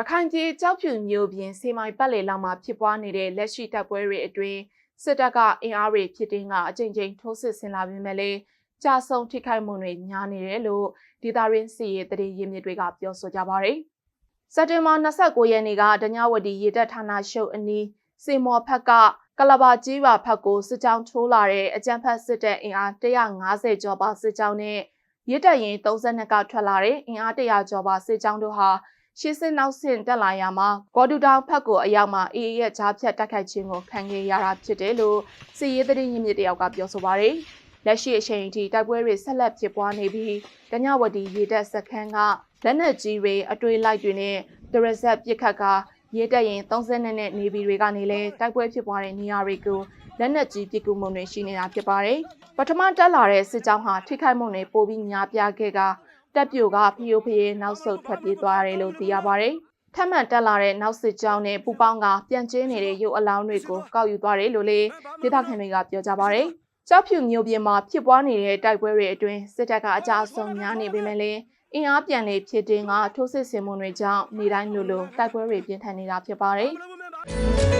ရခိုင်ပြည်ကြောက်ဖြူမျိုးပြင်စေမိုင်ပတ်လေလောက်မှာဖြစ်ပွားနေတဲ့လက်ရှိတပ်ပွဲတွေအတွင်းစစ်တပ်ကအင်အားတွေဖြစ်တင်းကအကြိမ်ကြိမ်ထိုးစစ်ဆင်လာပြီးမဲ့လည်းကြာဆုံးထိခိုက်မှုတွေများနေတယ်လို့ဒေတာရင်းစီရဲ့တရေရင်းမြစ်တွေကပြောဆိုကြပါတယ်။စက်တင်ဘာ29ရက်နေ့ကဒညဝတီရေတပ်ဌာနရှုပ်အနီးစေမော်ဖက်ကကလဘာကြီးပါဖက်ကိုစစ်ကြောင်းထိုးလာတဲ့အကြမ်းဖက်စစ်တပ်အင်အား150ကျော်ပါစစ်ကြောင်းနဲ့ရစ်တပ်ရင်32ကထွက်လာတဲ့အင်အား100ကျော်ပါစစ်ကြောင်းတို့ဟာ ရှေ့စစ်နောက်ဆင့်တက်လာရမှာဂေါ်ဒူတောင်ဖက်ကိုအရောက်မှာအေးရဲ့ကြားဖြတ်တိုက်ခိုက်ခြင်းကိုခံခဲ့ရတာဖြစ်တယ်လို့စီရေးသတင်းရင်းမြစ်တယောက်ကပြောဆိုပါတယ်။လက်ရှိအချိန်အထိတိုက်ပွဲတွေဆက်လက်ဖြစ်ပွားနေပြီးဒညဝတီရေတပ်စခန်းကလက်နက်ကြီးတွေအတွေ့လိုက်တွေနဲ့ဒရက်ဆက်ပစ်ခတ်ကရဲတပ်ရင်30နဲ့နေပြည်တွေကနေလဲတိုက်ပွဲဖြစ်ပွားတဲ့နေရာတွေကိုလက်နက်ကြီးပစ်ကူမှုတွေရှိနေတာဖြစ်ပါတယ်။ပထမတက်လာတဲ့စစ်ကြောင်းဟာထိခိုက်မှုတွေပိုပြီးများပြားခဲ့က တပ်ပြိုကဖျို့ဖျဲနောက်ဆုတ်ထွက်ပြေးသွားရတယ်လို့သိရပါတယ်။ထပ်မံတက်လာတဲ့နောက်စစ်ကြောင်းနဲ့ပူပေါင်းကပြန်ကျင်းနေတဲ့ရုပ်အလောင်းတွေကိုကောက်ယူသွားတယ်လို့လေဒေသခံတွေကပြောကြပါတယ်။ကြောက်ဖြူမျိုးပြင်မှာဖြစ်ပွားနေတဲ့တိုက်ပွဲတွေအတွင်းစစ်တပ်ကအကြအဆုံများနေပေမဲ့လည်းအင်အားပြန်လေဖြစ်တဲ့ကထိုးစစ်ဆင်မှုတွေကြောင့်နေတိုင်းလိုလိုတိုက်ပွဲတွေပြင်းထန်နေတာဖြစ်ပါတယ်။